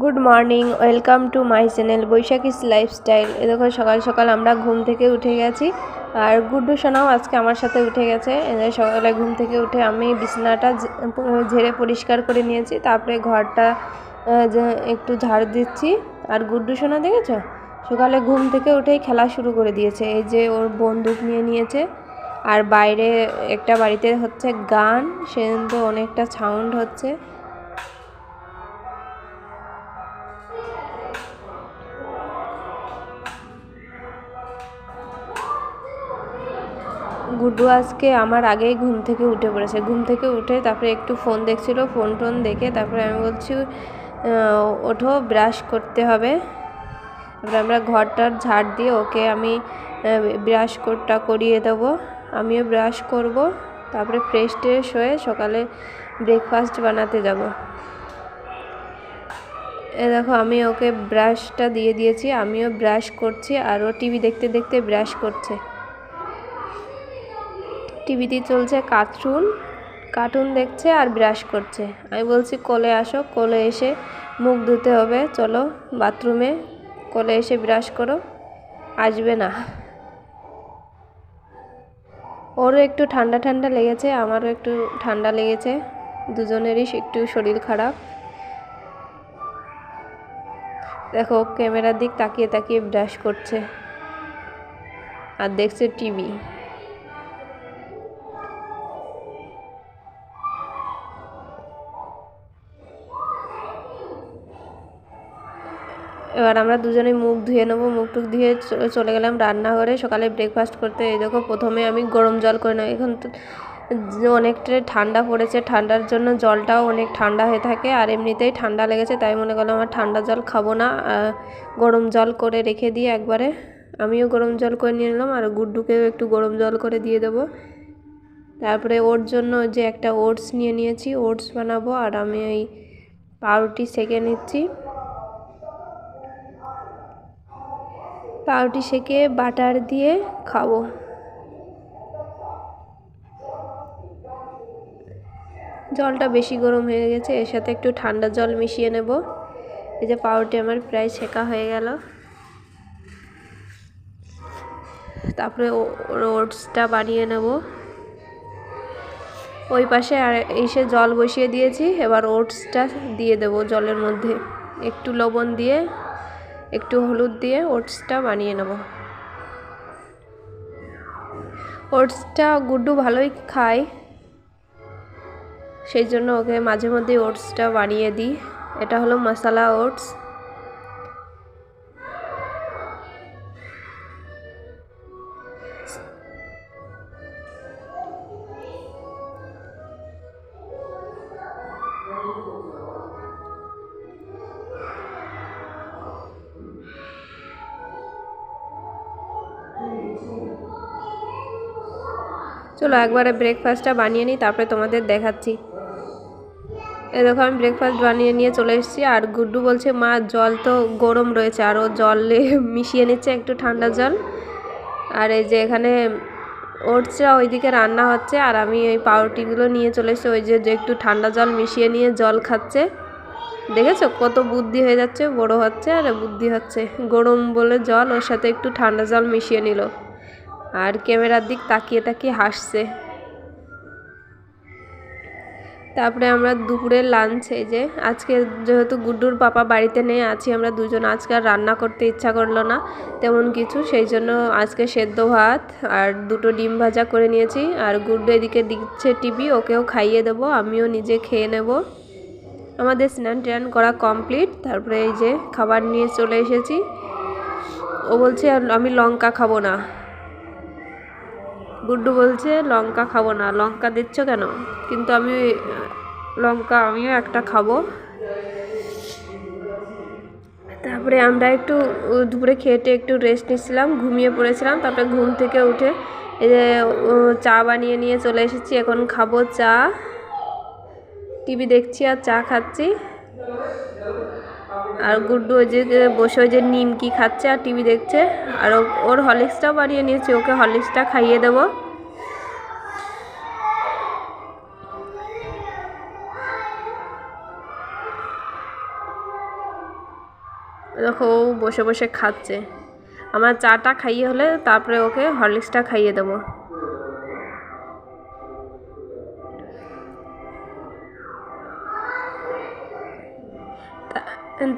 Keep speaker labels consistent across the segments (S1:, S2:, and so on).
S1: Good morning, welcome to my channel Baishakhi's lifestyle. এ দেখো, সকাল সকাল আমরা ঘুম থেকে উঠে গেছি। আর গুড্ডু সোনাও আজকে আমার সাথে উঠে গেছে। সকালে ঘুম থেকে উঠে আমি বিছানাটা ঝেড়ে পরিষ্কার করে নিয়েছি। তারপরে ঘরটা একটু ঝাড় দিচ্ছি। আর গুড্ডু সোনা দেখেছ? সকালে ঘুম থেকে উঠেই খেলা শুরু করে দিয়েছে। এই যে ওর বন্দুক নিয়ে নিয়েছে। আর বাইরে একটা বাড়িতে হচ্ছে গান। সেদিন তো অনেকটা সাউন্ড হচ্ছে। গুড্ডু আজকে আমার আগেই ঘুম থেকে উঠে পড়েছে। ঘুম থেকে উঠে তারপরে একটু ফোন দেখছিল, ফোন টোন দেখে তারপরে আমি বলছি ওঠো, ব্রাশ করতে হবে। তারপরে আমরা ঘরটার ঝাড় দিয়ে ওকে আমি ব্রাশ কোটটা করিয়ে দেবো। আমিও ব্রাশ করব, তারপরে ফ্রেশ ট্রেশ হয়ে সকালে ব্রেকফাস্ট বানাতে যাব। এ দেখো, আমি ওকে ব্রাশটা দিয়ে দিয়েছি, আমিও ব্রাশ করছি, আর ও টিভি দেখতে দেখতে ব্রাশ করছে। টিভিতে চলছে কার্টুন। কার্টুন দেখছে আর ব্রাশ করছে। আমি বলছি, কোলে আসো, কোলে এসে মুখ ধুতে হবে, চলো বাথরুমে। কোলে এসে ব্রাশ করো, আসবে না। ওরও একটু ঠান্ডা ঠান্ডা লেগেছে, আমারও একটু ঠান্ডা লেগেছে। দুজনেরই একটু শরীর খারাপ। দেখো, ক্যামেরার দিক তাকিয়ে তাকিয়ে ব্রাশ করছে। আর দেখছে টিভি। এবার আমরা দুজনে মুখ ধুয়ে নেব, মুখ টুক ধুয়ে চলে গেলাম রান্নাঘরে। সকালে ব্রেকফাস্ট করতে। এই দেখো, প্রথমে আমি গরম জল করে নেব। এখন অনেকটাই ঠান্ডা পড়েছে, ঠান্ডার জন্য জলটাও অনেক ঠান্ডা হয়ে থাকে। আর এমনিতেই ঠান্ডা লেগেছে, তাই মনে করলাম আমার ঠান্ডা জল খাব না। গরম জল করে রেখে দিয়ে একবারে আমিও গরম জল করে নিয়ে নিলাম আর গুড্ডুকেও একটু গরম জল করে দিয়ে দেবো। তারপরে ওর জন্য যে একটা ওটস নিয়ে নিয়েছি। ওটস বানাবো আর আমি ওই পাউরুটি সেকে নিচ্ছি। পাউরুটি সেকে বাটার দিয়ে খাব। জলটা বেশি গরম হয়ে গেছে, এর সাথে একটু ঠান্ডা জল মিশিয়ে নেব। এই যে পাউরুটি আমার প্রায় ছেঁকা হয়ে গেল। তারপরে ওটসটা বানিয়ে নেব। ওই পাশে আর এসে জল বসিয়ে দিয়েছি, এবার ওটসটা দিয়ে দেবো জলের মধ্যে। একটু লবণ দিয়ে একটু হলুদ দিয়ে ওটসটা বানিয়ে নেব। ওটসটা গুড্ডু ভালোই খায়, সেই জন্য ওকে মাঝে মধ্যে ওটসটা বানিয়ে দিই। এটা হলো মশালা ওটস। চলো একবারে ব্রেকফাস্টটা বানিয়ে নিই, তারপরে তোমাদের দেখাচ্ছি। এই দেখো, আমি ব্রেকফাস্ট বানিয়ে নিয়ে চলে এসেছি, আর গুড্ডু বলছে, মা, জল তো গরম রয়েছে, আর ও জলে মিশিয়ে নিচ্ছে একটু ঠান্ডা জল। আর এই যে এখানে ওটসটা ওইদিকে রান্না হচ্ছে, আর আমি ওই পাউরুটিগুলো নিয়ে চলে এসেছি, ওই যে একটু ঠান্ডা জল মিশিয়ে নিয়ে জল খাচ্ছে। দেখেছ? কত বুদ্ধি হয়ে যাচ্ছে, বড় হচ্ছে, আর বুদ্ধি হচ্ছে। গরম বলে জল, ওর সাথে একটু ঠান্ডা জল মিশিয়ে নিল। আর ক্যামেরার দিক তাকিয়ে তাকিয়ে হাসছে। তারপরে আমরা দুপুরের লাঞ্চ এই যে আজকে যেহেতু গুড্ডুর পাপা বাড়িতে নেই, আছি আমরা দুজন। আজকে আর রান্না করতে ইচ্ছা করল না, তেমন কিছু। সেই জন্য আজকে সেদ্ধ ভাত আর দুটো ডিম ভাজা করে নিয়েছি। আর গুড্ডু এদিকে দিচ্ছে টিভি ওকেও খাইয়ে দেবো, আমিও নিজে খেয়ে নেব। আমাদের স্নান টান করা কমপ্লিট তারপরে এই যে খাবার নিয়ে চলে এসেছি। ও বলছে, "আর আমি লঙ্কা খাব না। গুড্ডু বলছে, লঙ্কা খাব না। লঙ্কা দিচ্ছ কেন? কিন্তু আমি, লঙ্কা আমিও একটা খাব। তারপরে আমরা একটু দুপুরে খেটে একটু রেস্ট নিচ্ছিলাম, ঘুমিয়ে পড়েছিলাম। তারপরে ঘুম থেকে উঠে এই যে চা বানিয়ে নিয়ে চলে এসেছি। এখন খাব চা। টিভি দেখছি আর চা খাচ্ছি। আর গুড্ডু ওই যে বসে ওই যে নিমকি খাচ্ছে আর টিভি দেখছে। আর ওর হরলিক্সটাও বানিয়ে নিয়েছি, ওকে হরলিক্সটা খাইয়ে দেবো। দেখো, ও বসে বসে খাচ্ছে। আমার চাটা খাইয়ে হলে তারপরে ওকে হরলিক্সটা খাইয়ে দেবো।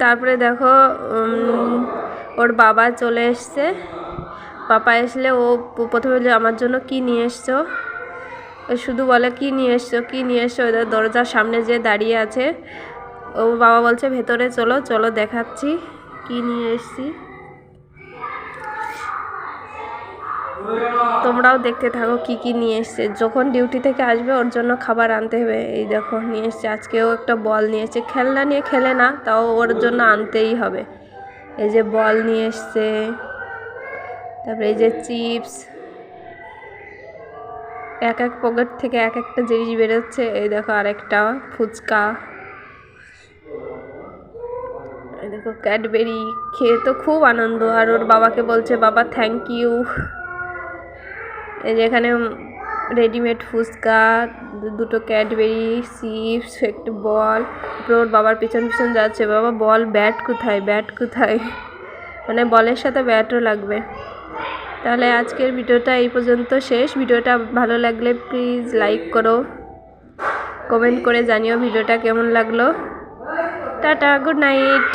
S1: তারপরে দেখো ওর বাবা চলে এসছে। বাবা আসলে ও প্রথমে আমার জন্য কি নিয়ে এসছো? শুধু বলে, কি নিয়ে এসছো? কি নিয়ে এসছো? ওদের দরজার সামনে যে দাঁড়িয়ে আছে, ও বাবা বলছে, ভেতরে চলো চলো দেখাচ্ছি, কি নিয়ে এসছি? তোমরাও দেখতে থাকো কি কি নিয়ে এসছে। যখন ডিউটি থেকে আসবে, ওর জন্য খাবার আনতে হবে। এই দেখো, নিয়ে এসছে। আজকেও একটা বল নিয়ে এসছে। খেলনা নিয়ে খেলে না, তাও ওর জন্য আনতেই হবে। এই যে বল নিয়ে এসছে। তারপরে এই যে চিপস এক এক পকেট থেকে এক একটা জিনিস বেরোচ্ছে। এই দেখো, আরেকটা ফুচকা। এই দেখো ক্যাডবেরি খেয়ে তো খুব আনন্দ। আর ওর বাবাকে বলছে, বাবা থ্যাংক ইউ এই যে এখানে রেডিমেড ফুচকা দুটো ক্যাডবেরি চিপস একটু বল ওর বাবার পিছন পিছন যাচ্ছে। বাবা, বল ব্যাট কোথায়? ব্যাট কোথায়? মানে বলের সাথে ব্যাটও লাগবে। তাহলে আজকের ভিডিওটা এই পর্যন্ত শেষ। ভিডিওটা ভালো লাগলে প্লিজ লাইক করো। কমেন্ট করে জানিও ভিডিওটা কেমন লাগল। Tata good night